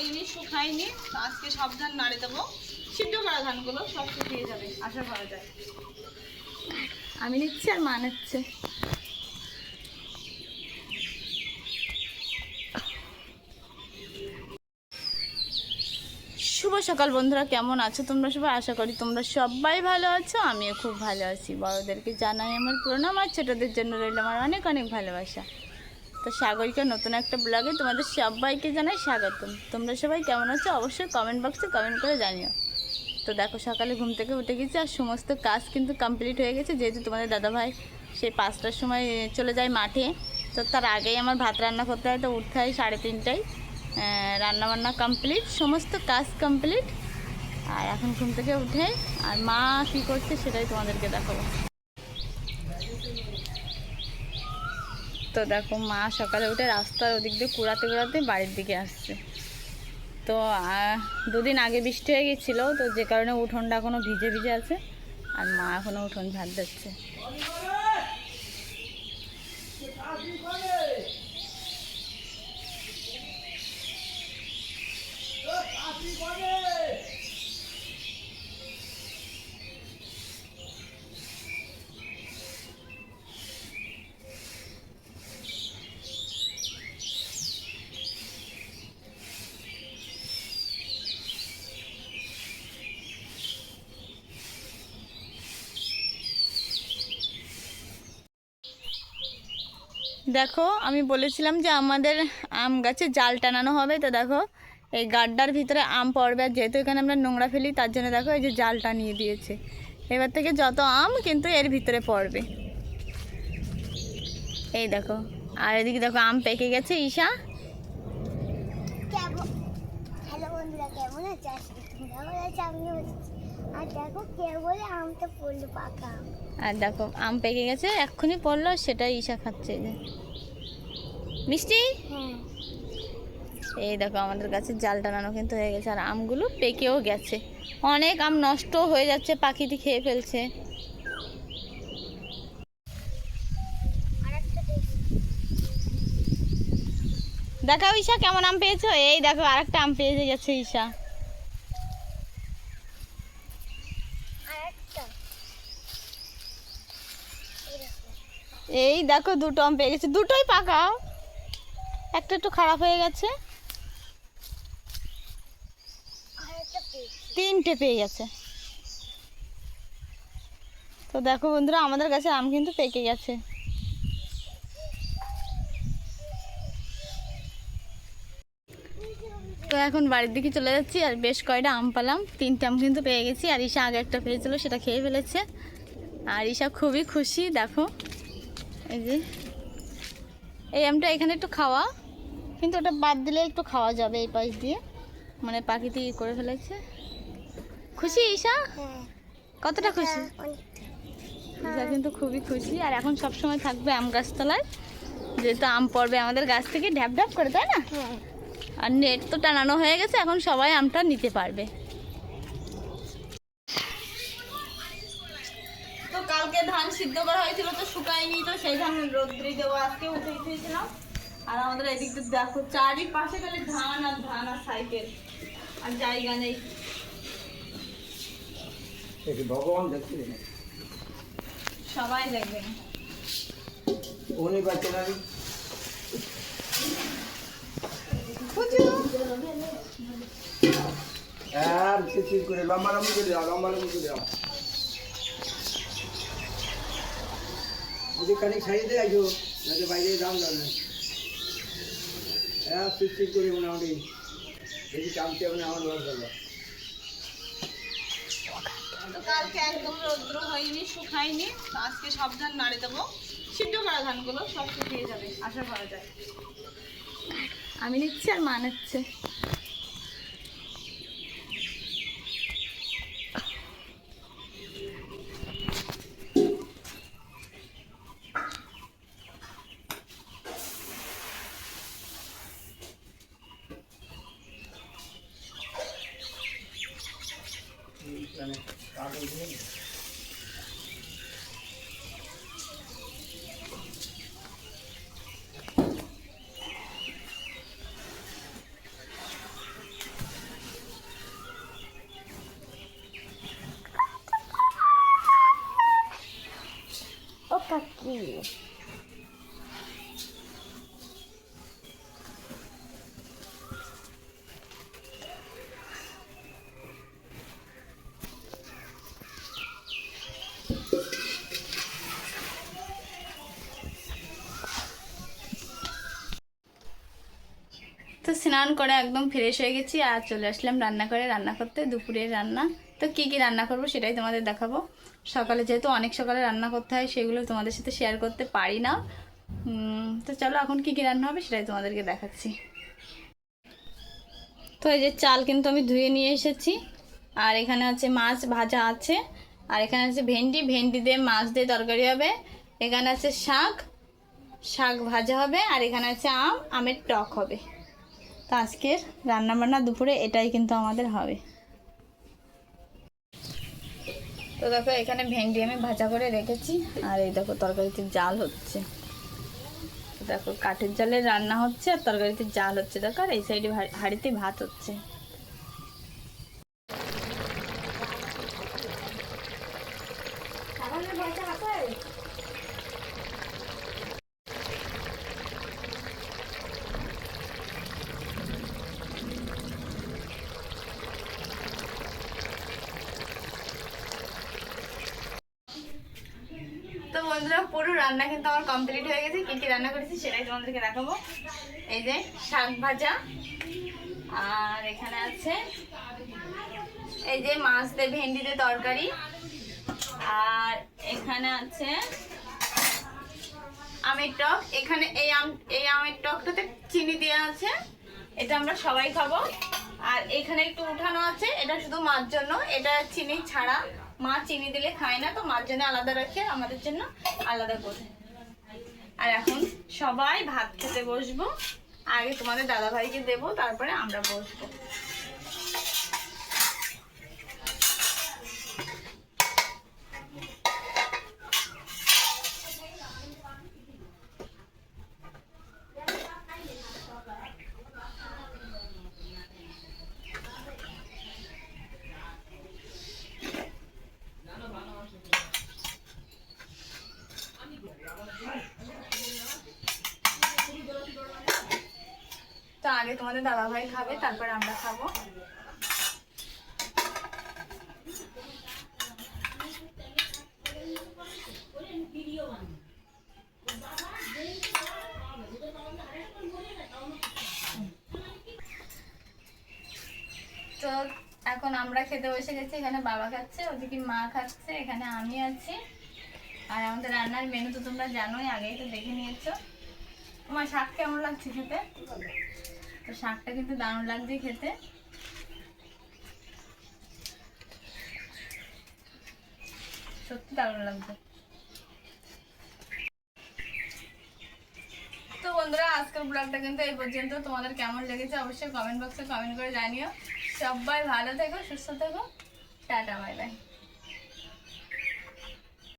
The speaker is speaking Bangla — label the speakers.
Speaker 1: হয়নি তো আজকে সব ধান নাড়ে দেবো। সিদ্ধ করা ধানগুলো সব শুকিয়ে যাবে, আশা করা যায়। আমি নিচ্ছি আর মা নিচ্ছে। শুভ সকাল বন্ধুরা, কেমন আছো তোমরা সবাই? আশা করি তোমরা সবাই ভালো আছো, আমিও খুব ভালো আছি। বড়োদেরকে জানাই আমার প্রণাম, আর ছোটোদের জন্য রইল আমার অনেক অনেক ভালোবাসা। তো সাগরিকা নতুন একটা ব্লগে তোমাদের সবাইকে জানাই স্বাগতম। তোমরা সবাই কেমন আছো? অবশ্যই কমেন্ট বক্সে কমেন্ট করে জানিও। তো দেখো, সকালে ঘুম থেকে উঠে গেছি আর সমস্ত কাজ কিন্তু কমপ্লিট হয়ে গেছে। যেহেতু তোমাদের দাদাভাই সেই পাঁচটার সময় চলে যায় মাঠে। তো তার আগেই আমার ভাত রান্না করতে হয়, তো উঠতে হয় সাড়ে তিনটায়। রান্না বান্না কমপ্লিট সমস্ত কাজ কমপ্লিট আর এখন ঘুম থেকে উঠে, আর মা কী করছে সেটাই তোমাদেরকে দেখাবো। তো দেখো মা সকালে উঠে রাস্তার ওদিক দিয়ে কুড়াতে কুড়াতে বাড়ির দিকে আসছে। তো দুদিন আগে বৃষ্টি হয়ে গেছিল, তো যে কারণে উঠোনটা এখনও ভিজে ভিজে আছে, আর মা এখনও উঠোন ঝাড় দিচ্ছে। দেখো আমি বলেছিলাম যে আমাদের আম গাছে জাল টানানো হবে তো দেখো এই গাড্ডার ভিতরে আম পড়বে। আর যেহেতু এখানে আমরা নোংরা ফেলি তার জন্য দেখো এই যে জাল টানিয়ে দিয়েছে। এবার থেকে যত আম কিন্তু এর ভিতরে পড়বে। এই দেখো আর এদিকে দেখো আম পেকে গেছে ঈশা।
Speaker 2: হ্যালো বন্ধুরা কেমন আছে? আছে। আর দেখো কে আমটা পড়ল পাকা আম।
Speaker 1: আর দেখো আম পেকে গেছে এক্ষুনি পড়ল সেটা ঈশা খাচ্ছে যে। মিষ্টি?
Speaker 2: হ্যাঁ।
Speaker 1: এই দেখো আমাদের কাছে জাল টানানো কিন্তু হয়ে গেছে আর আমগুলো পেকেও গেছে। অনেক আম নষ্ট হয়ে যাচ্ছে পাখিটি খেয়ে ফেলছে। দেখাও ঈশা কেমন আম পেয়েছ? এই দেখো আরেকটা আম পেয়ে গেছে ঈশা।
Speaker 2: এই দেখো।
Speaker 1: দুটো আম পেয়ে গেছে। দুটোই পাকা একটা একটু খারাপ হয়ে গেছে। তিনটে পেয়ে গেছে। তো দেখো বন্ধুরা, আমাদের কাছে আম কিন্তু পেকে গেছে তো এখন বাড়ির দিকে চলে যাচ্ছি আর বেশ কয়টা আম পালাম। তিনটে আম কিন্তু পেয়ে গেছি আর ঈশা আগে একটা পেয়েছিল, সেটা খেয়ে ফেলেছে। আর ঈশা খুবই খুশি, দেখো। এই যে, এই আমটা এখানে একটু খাওয়া। কিন্তু ওটা বাদ দিলে একটু খাওয়া যাবে এই পাশ দিয়ে। মানে পাখিটি করে ফেলেছে। খুশি ঈশা?
Speaker 2: হ্যাঁ।
Speaker 1: কতটা খুশি? ঈশা কিন্তু খুবই খুশি। আর এখন সব সময় থাকবে আম গাছতলায়। যেহেতু আম পড়বে আমাদের গাছ থেকে ঢ্যাপ ঢ্যাপ করে তাই না?
Speaker 2: হ্যাঁ।
Speaker 1: আর নেট তো টানানো হয়ে গেছে এখন সবাই আমটা নিতে পারবে। তো কালকে ধান সিদ্ধ করা হয়েছিল তো শুকায়নি তো সেই ধান রোদ্রি দেবো আজকে উঠে দিয়েছিলাম আর আমাদের এদিক দিয়ে দেখো চারিপাশে গেলে ধান আর ধান আর সাইকেল। আর জায়গা নেই।
Speaker 3: ভগবান দেখতে
Speaker 1: সবাই দেখবেন
Speaker 3: উনি আর করে লম্বা লম্বি করে দাও লম্বা লম্বি করে দাও। যদি খানিক ছাড়িয়ে দিয়ে আসো বাইরে দাম দাও না। হ্যাঁ করে মোটামুটি। যদি টানতে হবে না আমার
Speaker 1: তো কালকে একদম রৌদ্র হয়নি শুকায়নি। তো আজকে সব ধান নাড়ে দেবো। সিদ্ধ করা ধানগুলো সব শুকিয়ে যাবে আশা করা যায়। আমি নিচ্ছি আর মা নিচ্ছে।
Speaker 2: কি
Speaker 1: তো স্নান করে একদম ফ্রেশ হয়ে গেছি আর চলে আসলাম রান্না করে রান্না করতে, দুপুরের রান্না। তো কি কি রান্না করব সেটাই তোমাদের দেখাবো। সকালে যেহেতু অনেক সকালে রান্না করতে হয়, সেগুলো তোমাদের সাথে শেয়ার করতে পারি না। তো চলো এখন কি কি রান্না হবে সেটাই তোমাদেরকে দেখাচ্ছি। তো এই যে চাল কিন্তু আমি ধুয়ে নিয়ে এসেছি, আর এখানে আছে মাছ ভাজা আছে, আর এখানে আছে ভেন্ডি ভেন্ডি দিয়ে মাছ দিয়ে তরকারি হবে। এখানে আছে শাক শাক ভাজা হবে, আর এখানে আছে আম, আমের টক হবে। তো আজকের রান্নাবান্না দুপুরে এটাই কিন্তু আমাদের হবে। তো দেখো, এখানে ভেন্ডি আমি ভাজা করে রেখেছি, আর এই দেখো তরকারিতে জাল হচ্ছে। দেখো, কাঠের জালে রান্না হচ্ছে আর তরকারিতে জাল হচ্ছে। দেখো, আর এই সাইডে হাড়িতে ভাত হচ্ছে তো বন্ধুরা, পুরো রান্না কিন্তু আমার কমপ্লিট হয়ে গেছে। কি কি রান্না করেছি সেটাই তোমাদেরকে দেখাবো। এই যে শাক ভাজা, আর এখানে আছে এই যে মাছ দিয়ে ভেন্ডি দিয়ে তরকারি, আর এখানে আছে আমের টক। এখানে এই আম, এই আমের টকটাতে চিনি দেওয়া আছে, এটা আমরা সবাই খাব। আর এখানে একটু উঠানো আছে, এটা শুধু মার জন্য, এটা চিনি ছাড়া। মা চিনি দিলে খায় না, তো মার জন্য আলাদা রাখে, আমাদের জন্য আলাদা করে। আর এখন সবাই ভাত খেতে বসবো। আগে তোমাদের দাদা ভাইকে দেবো, তারপরে আমরা বসবো তো আগে তোমাদের দাদা ভাই খাবে, তারপরে আমরা খাব। তো এখন আমরা খেতে বসে গেছি, এখানে বাবা খাচ্ছে, ওদিকে মা খাচ্ছে, এখানে আমি আছি। আর আমাদের রান্নার মেনু তো তোমরা জানোই, আগেই তো দেখে নিয়েছো। তোমার শাক কেমন লাগছে খেতে? শাকটা কিন্তু দারুণ লাগছে খেতে। সত্যি দারুণ লাগছে। তো বন্ধুরা, আজকের ব্লগটা কিন্তু এই পর্যন্ত। তোমাদের কেমন লেগেছে অবশ্যই কমেন্ট বক্সে কমেন্ট করে জানিও। সবাই ভালো থেকো, সুস্থ থেকো। Tata bye bye